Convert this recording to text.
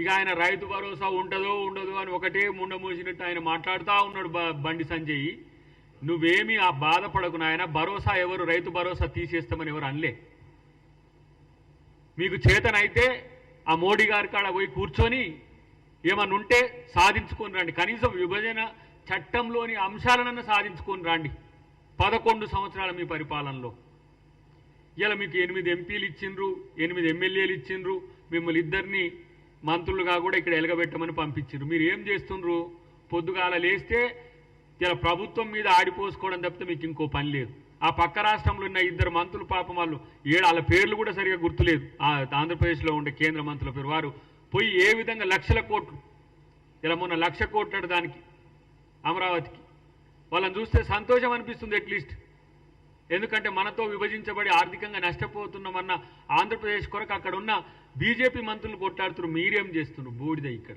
ఇక ఆయన రైతు భరోసా ఉండదో ఉండదో అని ఒకటే ముండ మూసినట్టు ఆయన మాట్లాడుతూ ఉన్నాడు బండి సంజయ్. నువ్వేమీ ఆ బాధపడకు నాయన భరోసా ఎవరు రైతు భరోసా తీసేస్తామని ఎవరు అనలే. మీకు చేతనైతే ఆ మోడీ గారి కాడ పోయి కూర్చొని ఏమన్నా ఉంటే సాధించుకొని రండి. కనీసం విభజన చట్టంలోని అంశాలనన్నా సాధించుకొని రండి. పదకొండు సంవత్సరాల మీ పరిపాలనలో. ఇలా మీకు ఎనిమిది ఎంపీలు ఇచ్చిండ్రు ఎనిమిది ఎమ్మెల్యేలు ఇచ్చిండ్రు మిమ్మల్ని ఇద్దరిని మంత్రులుగా కూడా ఇక్కడ ఎలగబెట్టమని పంపించారు మీరు ఏం చేస్తుండ్రు? పొద్దుగాల లేస్తే ఇలా ప్రభుత్వం మీద ఆడిపోసుకోవడం తప్పితే మీకు ఇంకో పని లేదు. ఆ పక్క రాష్ట్రంలో ఉన్న ఇద్దరు మంత్రులు పాపం వాళ్ళు ఏడు వాళ్ళ పేర్లు కూడా సరిగా గుర్తులేదు. ఆ ఆంధ్రప్రదేశ్లో ఉండే కేంద్ర మంత్రుల పేరు వారు పోయి ఏ విధంగా లక్షల కోట్లు ఇలా మొన్న లక్ష కోట్లు దానికి అమరావతికి. వాళ్ళని చూస్తే సంతోషం అనిపిస్తుంది అట్లీస్ట్ ఎందుకంటే మనతో విభజించబడి ఆర్థికంగా నష్టపోతున్నామన్న ఆంధ్రప్రదేశ్ కొరకు అక్కడ ఉన్న బీజేపీ మంత్రులు కొట్లాడుతున్నారు మీరేం చేస్తున్నారు? బూడిద ఇక్కడ.